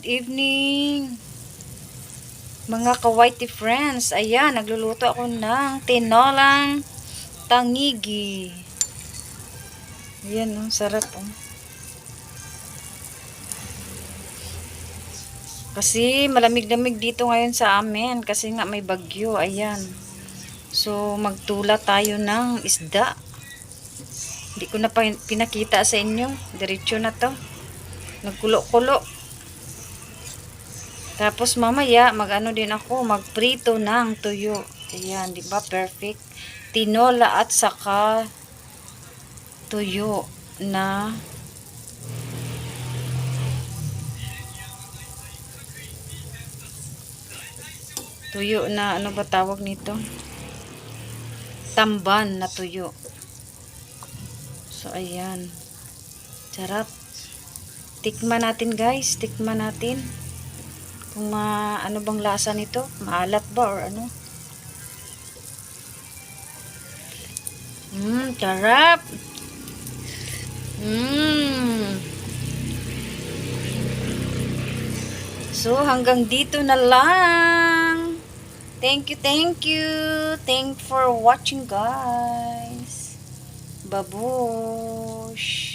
Good evening. Mga ka-whitey friends, ayan, nagluluto ako ng tinolang tangigi. Ayan, oh, sarap oh. Kasi malamig-lamig dito ngayon sa amin kasi nga may bagyo, ayan. So, magtula tayo ng isda. Hindi ko na pinakita sa inyo. Diretso na to. Nagkulo-kulo. Tapos mamaya, mag-ano din ako, magprito ng tuyo. Ayan, di ba? Perfect. Tinola at saka tuyo na tuyo na ano ba tawag nito? Tamban na tuyo. So, ayan. Sarap. Tikman natin guys. Tikman natin. Kung ma, ano bang lasa nito? Maalat ba or ano? Mmm, sarap. Mmm. So, hanggang dito na lang. Thank you, thank you. Thank for watching, guys. Babush.